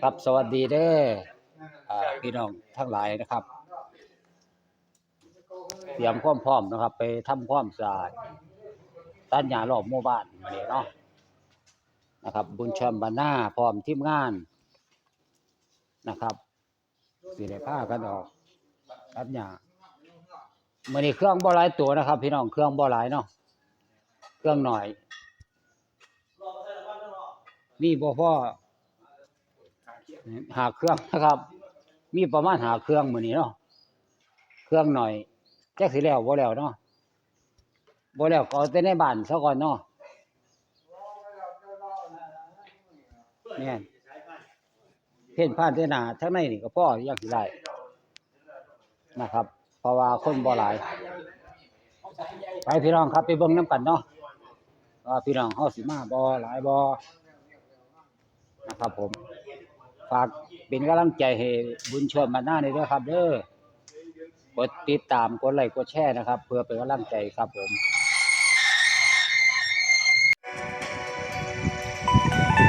ครับสวัสดีเด้อพี่น้องทั้งหลายนะครับ เตรียมความพร้อมนะครับ ไปทำความสะอาดต้านหญ้ารอบหมู่บ้านเนี่เนาะนะครับ บุญชมบาน้าพร้อมทีมงานนะครับสิได้พากันออกตัดหญ้ามื้อนี้เครื่องบ่หลายตัวนะครับ พี่น้องเครื่องบ่หลายเนาะเครื่องหน่อยนี่บ่พ่อ หาเครื่องนะครับ มีประมาณหาเครื่องมือนี้เนาะเครื่องหน่อยแจ็คสิแล้วบ่แล้วเนาะบ่แล้วก็เอาแต่ในบ้านซะก่อนเนาะแม่นเพ่นผ่านแต่หน้าทั้งในนี่ก็พ่ออยากสิได้นะครับ เพราะว่าคนบ่หลาย ไปพี่น้องครับไปเบิ่งนํกันเนาะว่าพี่น้องเฮาสิมาบ่หลายบ่นะครับผม ฝากเป็นกำลังใจให้บุญชวนมาหน้าในด้วยครับเด้อกดติดตามกดไลค์กดแชร์นะครับ เพื่อเป็นกำลังใจครับผม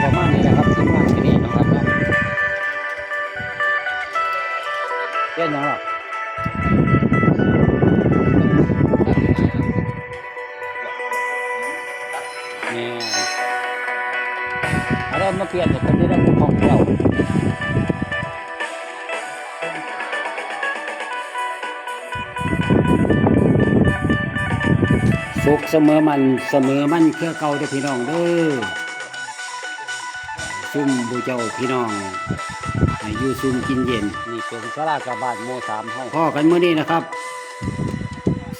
ประมาณนี้นะครับทีมงานที่นี่นะครับเนาะเช่นยังหรอนี่ยอะไรมาเปลี่ยนจากคนที่เราเป็นของเรา สุขเสมอมันเสมอมันเครือเก่าเด้อพี่น้องเด้อซุ่มบูเจ้าพี่น้องให้อยู่ซุ่มกินเย็นนี่เป็นสลากระบาดโมสามห้องพ่อกันมื้อนี้นะครับ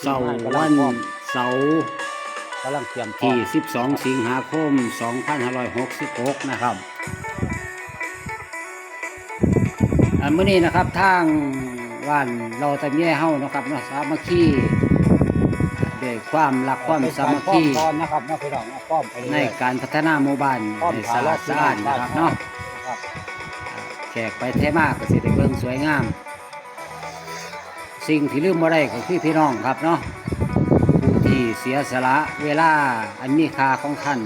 เสาร์วันเสาร์กำลังเตรียมที่ 12 สิงหาคม 2566 นะครับอันมื้อนี้นะครับทาง ว่านเราตะเมียเฮานะครับเนาะสามัคคีด้วยความรักความสามัคคีนะครับนะพี่น้องนะป้อมในการพัฒนาหมู่บ้านให้สะอาดสะอาดนะครับเนาะแขกไปเทมากก็สิได้เบิ่งสวยงาม สิ่งที่ลืมบ่ได้ก็คือพี่น้องครับเนาะผู้ที่เสียสละเวลาอันมีค่าของท่าน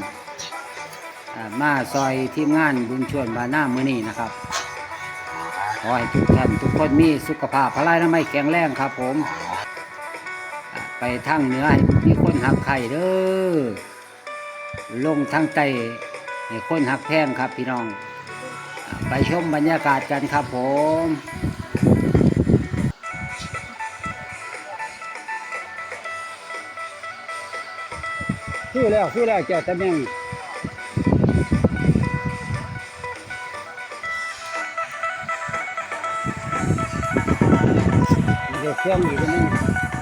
อ่ามาซอยทีมงานบุญชวนบานหน้ามื้อนี้นะครับ ขอให้ทุกท่านทุกคนมีสุขภาพพลายนามัยแข็งแรงครับ ผม ไปทางเหนือให้มีคนหักไข่เด้อลงทางใต้ให้คนหักแพงครับพี่น้อง ไปชมบรรยากาศกันครับผมคือแล้วคือแล้วเจ้าตะแมง เดี๋ยวเครื่องอยู่ตรงนี้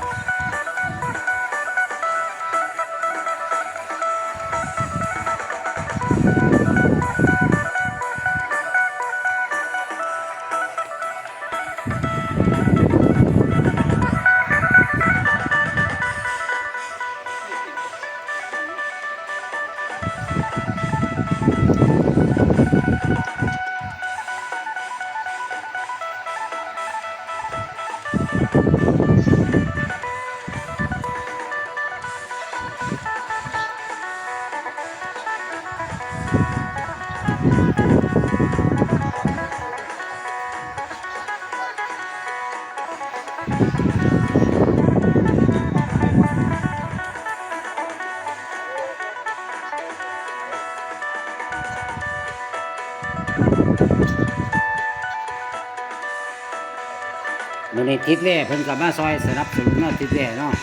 ทิศแร่เพิ่นก็มาซอยสนับสนุนเนาะทิศแร่เนาะ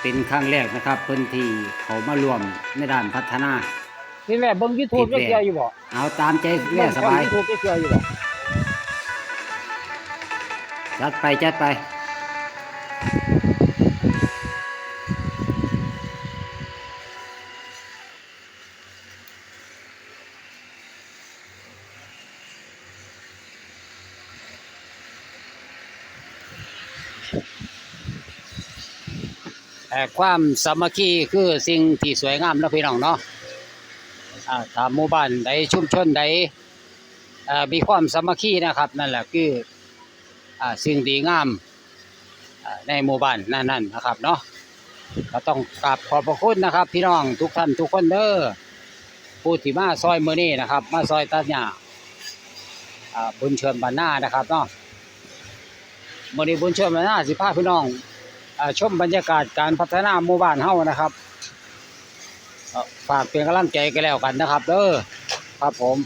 เป็นครั้งแรกนะครับเพิ่นที่เขามารวมในด้านพัฒนานี่แหละเบิ่ง YouTube ติดจะแหละเกี่ยวอยู่บ่เอาตามใจแร่สบายเบิ่ง YouTube จะเกี่ยวอยู่บ่จัดไปจัดไป ความสามัคคีคือสิ่งที่สวยงามนะพี่น้องเนาะอ่าถ้าหมู่บ้านใดชุมชนใดมีความสามัคคีนะครับ นั่นแหละคืออสิ่งดีงามในหมู่บ้านนั่นๆนะครับเนาะก็ต้องกราบขอบพระคุณนะครับ พี่น้องทุกท่านทุกคนเด้อผู้ที่มาซอยเมื้อนี้นะครับ มาซอยตัดหญ้าบุญเชิญบานหน้านะครับเนาะมื้อนี้บุญเชิญบานหน้าสิพาพี่น้อง ชมบรรยากาศการพัฒนาหมู่บ้านเฮานะครับเอ่อฝากเป็นกำลังใจกันแล้วกันนะครับเด้อครับผม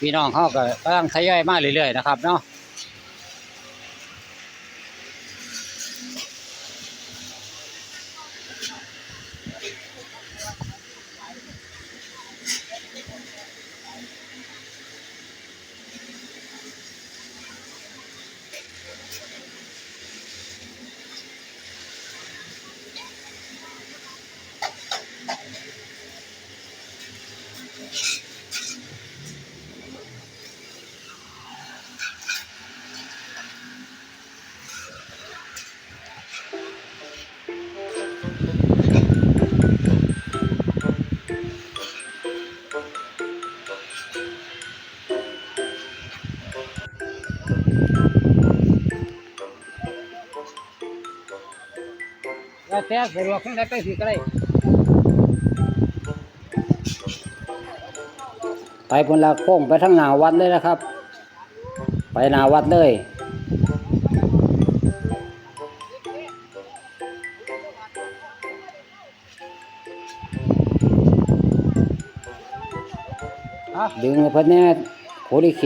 พี่น้องเขาก็กำลังทยอยมาเรื่อยๆนะครับเนาะ แล้วแต่สะดวกทั้งใดไปสิก็ได้ไปพนละโค้งไปทั้งหนาวัดเลยนะครับ ไปหนาวัดเลยดึงเพิ่นแน่โคดิเข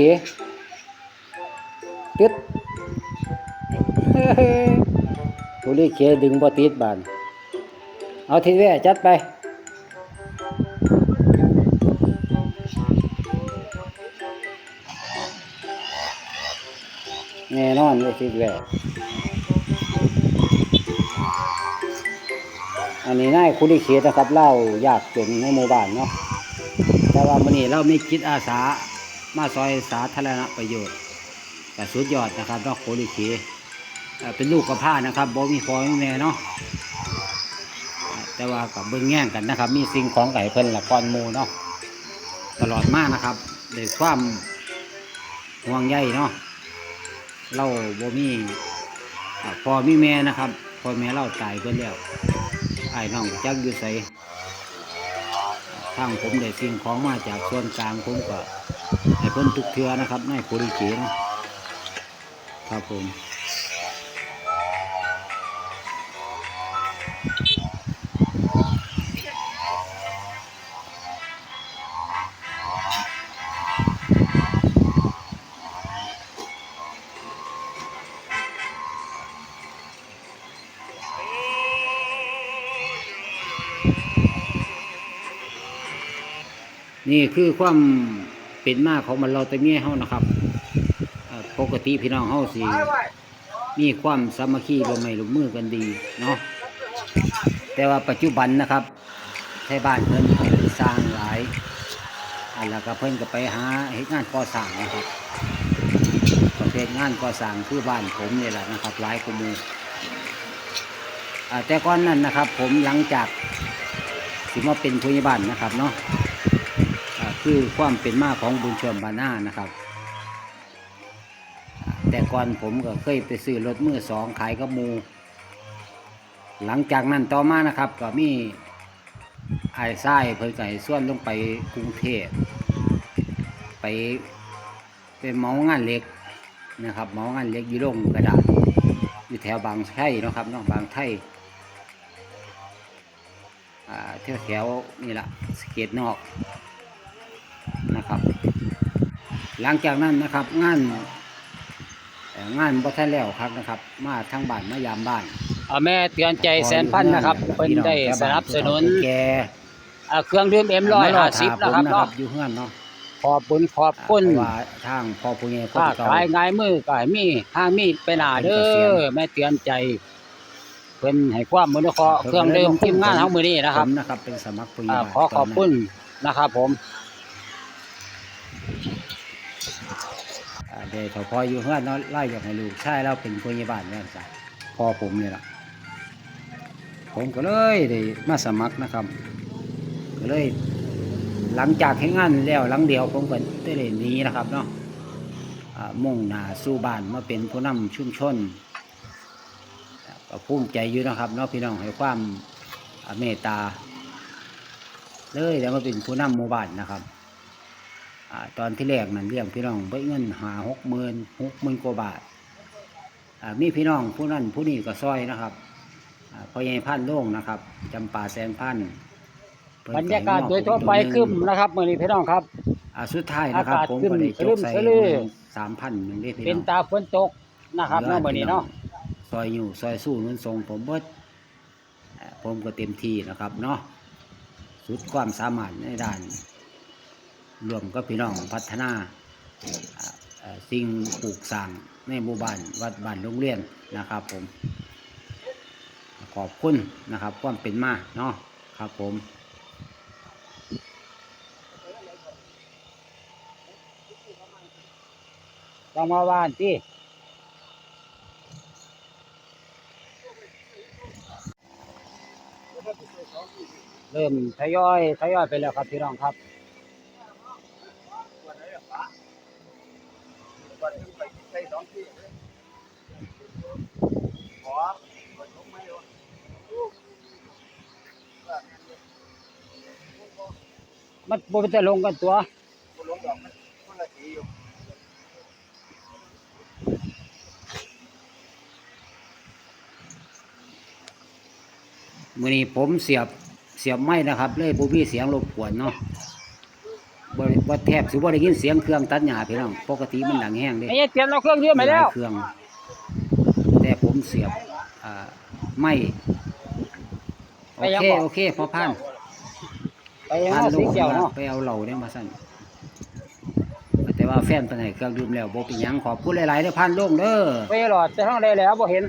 ตึ๊ดผู้ลีเคดึงบ่ติดบาน เอาทีแว่จัดไป แน่นอนเลยทีแว่อันนี้นายคุริเขตนะครับเล่ายากจนในหมู่บ้านเนาะแต่ว่ามื้อนี้เรามีจิตอาสามาซอยสาธารณประโยชน์แต่สุดยอดนะครับเนาะคุริเขเอ่อเป็นลูกกับผ้านะครับบ่มีพอมีแม่เนาะ แต่ว่ากับเบิ่งแง่งกันนะครับ มีสิ่งของไก่เพิ่นละก้อนหมูเนาะตลอดมากนะครับด้วยความห่วงใยเนาะเราบ่มีอ่าพ่อมีแม่นะครับพอแม่เราตายเพิ่นแล้วไอ้น้องจักอยู่ไสทางผมได้สิ่งของมาจากส่วนกลางผมก็ให้เพิ่นทุกเทือนะครับในโพลิเกนะครับผม นี่คือความเป็นมาของมันเราแต่เมียเฮานะครับปกติพี่น้องเฮาสิมีความสามัคคีร่วมไม้ร่วมมือกันดีเนาะแต่ว่าปัจจุบันนะครับไทยบ้านเพิ่นสร้างหลายอันแล้วก็เพิ่นก็ไปหาเฮ็ดงานก่อสร้างนะครับประเภทงานก่อสร้างคือบ้านผมนี่แหละนะครับ หลายกว่าหมู่อ่าแต่ก่อนนั้นนะครับ ผมหลังจากสิมาเป็นผู้ใหญ่บ้านนะครับเนาะ คือความเป็นมาของบุญชมบานานะครับ แต่ก่อนผมก็เคยไปซื้อรถมือสองขายกับมู หลังจากนั้นต่อมานะครับ ก็มีไอ้ไส้เพิ่นไก่ส่วนลงไปกรุงเทพไปเป็นเมางานเล็กนะครับเมางานเล็กยู่โรงกระดาษอยู่แถวบางไทรเนะครับเนาะบางไทรอ่าแถวแถวนี่แหละสเกตนอก นะครับ หลังจากนั้นนะครับ งานเอ่องานบ่ทันแล้วครับนะครับ มาทางบ้านมายามบ้านแม่เตือนใจแสนพันนะครับเพิ่นได้สนับสนุนแกอ่าเครื่องดื่มเอ็มร้อยห้าสิบนะครับนะครัเนาะบอยู่เฮือนเนาะขอบคุณขอบคุณเพราะว่าทางพ่อผู้ใหญ่คนค้าเก่าขายง่ายมือก็ให้มีห้างมีดไปหน้าเด้เป็นเกษียอณแม่เตือนใจเพิ่นให้ความมนุเคราะห์เครื่องดื่มทีมงานเฮามื้อนี้นะครับผมนะครับ เป็นสมัครผู้ใหญ่อ่าบ้านขอขอบคุณนะครับผม เดี๋ยวถ้าพออยู่เฮือนเนาะไล่อยากให้ลูกชายเราเป็นผู้ใหญ่บ้านแล้วจ้ะพ่อผมเนี่ยล่ะ ผมก็เลยได้มาสมัครนะครับ ก็เลย หลังจากให้งานแล้วหลังเดียวผมก็ได้เลยหนีนะครับเนาะมุ่งหน้าสู่บ้านมาเป็นผู้นำชุมชนก็ภูมิใจอยู่นะครับเนาะพี่น้องให้ความเมตตา เลยแล้วมาเป็นผู้นำหมู่บ้านนะครับ ตอนที่แรกนั่นเลี้ยงพี่น้องไปเงินหาหกหมื่นหกหมื่นกว่าบาทอ่ามีพี่น้องผู้นั้นผู้นี้ก็ซอยนะครับอ่าพ่อใหญ่พันโล่งนะครับจำปาแสนพันเพิ่นบรรยากาศมอบโดยทั่วไปอีกคึมตัวหนึ่งนะครับมื้อนี้พี่น้องครับอ่าสุดท้ายนะครับอากาศผมขึ้นก็ได้จสลึบมใส่สลือสามพันหนึ่งได้พี่เป็นน้องตาฝนตกนะครับเนาะมื้อนี้เนาะซอยอยู่ซอยสู้นุนทรงผมเบิดเอ่อผมก็เต็มที่นะครับเนาะสุดความสามารถในด้าน รวมกับพี่น้องพัฒนาสิ่งปลูกสร้างในหมู่บ้านวัดบ้านโรงเรียนนะครับ ผม ขอบคุณนะครับ ความเป็นมาเนาะครับผมต้องมาว่านติเริ่มทยอยทยอยไปแล้วครับพี่น้องครับ บ่เป็นแต่ลงกันตัวมื่อนี้ผมเสียบเสียบไม้นะครับ เลยบ่มีเสียงรบกวนเนาะบ่ได้บ่แทบสิบ่ได้ยินเสียงเครื่องตัดหญ้าพี่น้องปกติมันดังแห้งเด้ไอ้เตรียมเอาเครื่องดื่มไปแล้วหายเครื่อง แต่ผมเสียบอ่าไม้โอเคโอเคพอพัน ไปยังพันเอาลสีงเขียวเนาะไปเอาเหล่าเนี่ยมาสั่นแต่ว่าแฟนเพิ่นให้เครื่องดื่มแล้วบ่เป็นหยังขอบคุณหลายๆเด้อพันลงเด้อไปหลอดแต่ห้องได้แล้วบ่เห็น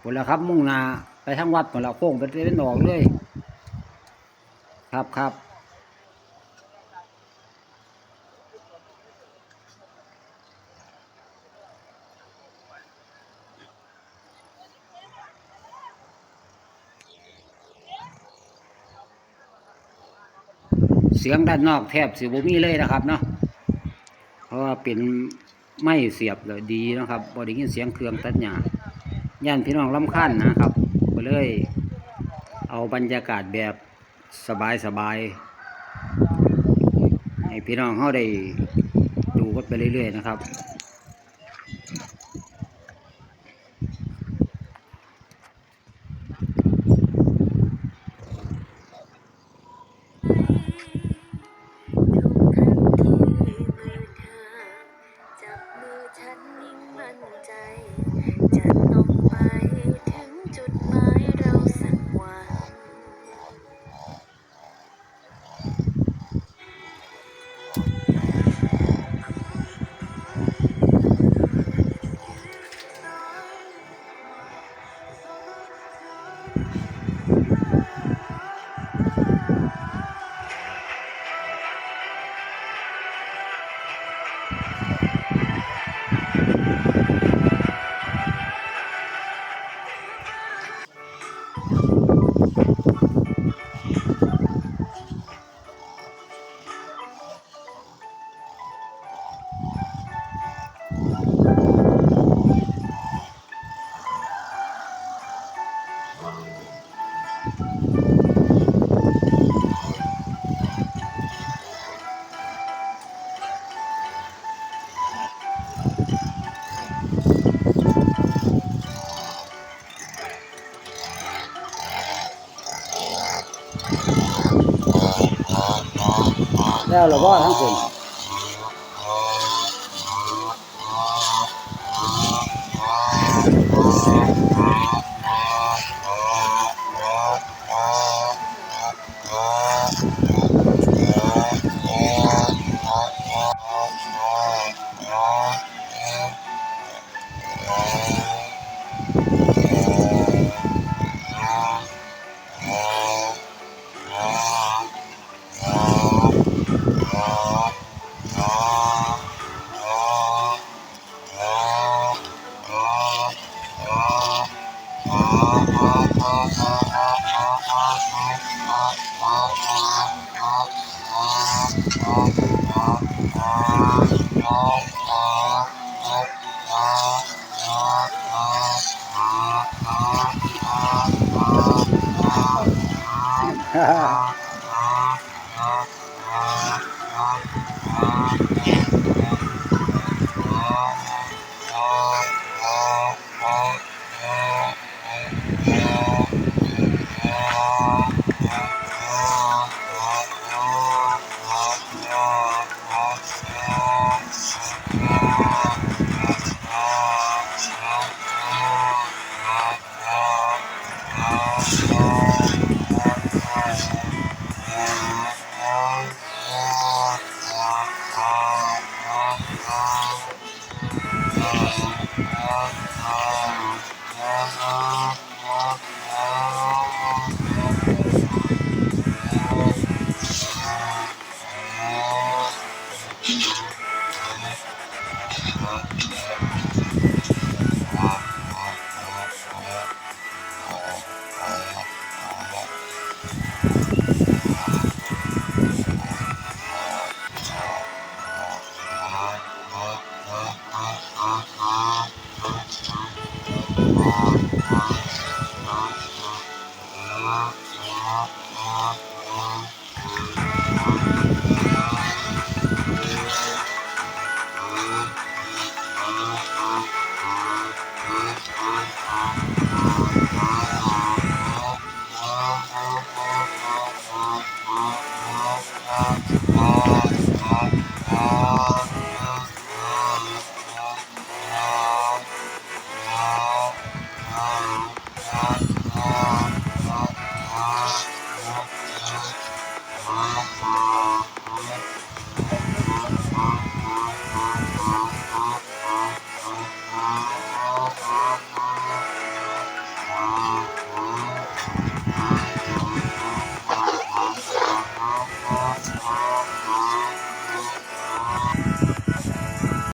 พุ่นแล้วครับมุ่งหน้าไปทางวัดพุ่นแล้วโค้งไปเป็นดอกเลย ครับครับ เสียงด้านนอกแทบสิบ่มีเลยนะครับเนาะเพราะว่าเป็นไม่เสียบเลยดีนะครับบอดี้ยินเสียงเครื่องตัดหญ้าย่านพี่น้องลำคันนะครับก็เลย เอาบรรยากาศแบบสบายสบายให้พี่น้องเขาได้ดูกันไปเรื่อย ๆ นะครับ แล้วเราบ่ทั้งคน Ah.